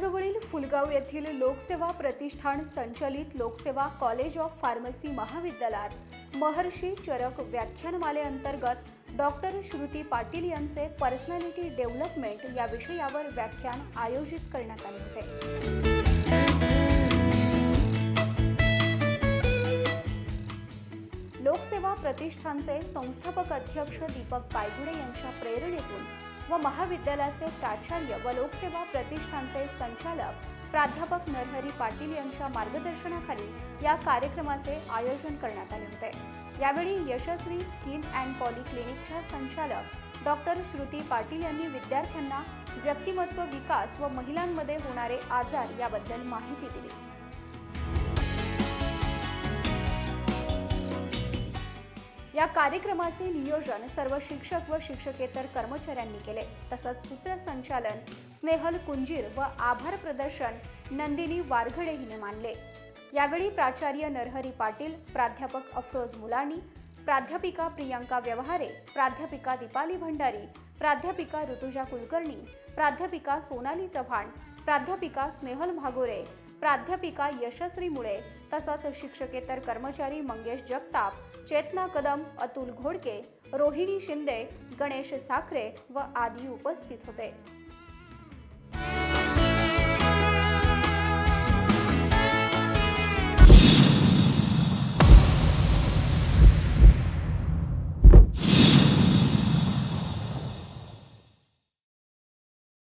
पुण्याजवळील फुलगाव येथील लोकसेवा प्रतिष्ठान संचलित लोकसेवा कॉलेज ऑफ फार्मसी महाविद्यालयात महर्षी चरक व्याख्यानमालेअंतर्गत डॉक्टर श्रुती पाटील यांचे पर्सनॅलिटी डेव्हलपमेंट या विषयावर व्याख्यान आयोजित करण्यात आले होते. लोकसेवा प्रतिष्ठानचे संस्थापक अध्यक्ष दीपक पायगुडे यांच्या प्रेरणेतून व महाविद्यालयाचे प्राचार्य व लोकसेवा प्रतिष्ठानचे संचालक प्राध्यापक नरहरी पाटील यांच्या मार्गदर्शनाखाली या कार्यक्रमाचे आयोजन करण्यात आले होते. यावेळी यशस्वी स्किन अँड पॉलिक्लिनिकच्या संचालक डॉक्टर श्रुती पाटील यांनी विद्यार्थ्यांना व्यक्तिमत्व विकास व महिलांमध्ये होणारे आजार याबद्दल माहिती दिली. या कार्यक्रमाचे नियोजन सर्व शिक्षक व शिक्षकेतर कर्मचाऱ्यांनी केले. तसंच सूत्रसंचालन स्नेहल कुंजीर व आभार प्रदर्शन नंदिनी वारघडे हिने मानले. यावेळी प्राचार्य नरहरी पाटील प्राध्यापक अफरोज मुलानी प्राध्यापिका प्रियांका व्यवहारे प्राध्यापिका दीपाली भंडारी प्राध्यापिका ऋतुजा कुलकर्णी प्राध्यापिका सोनाली चव्हाण प्राध्यापिका स्नेहल भागोरे प्राध्यापिका यशस्वी मुळे तसंच शिक्षकेतर कर्मचारी मंगेश जगताप चेतना कदम अतुल घोडके रोहिणी शिंदे गणेश साखरे व आदी उपस्थित होते.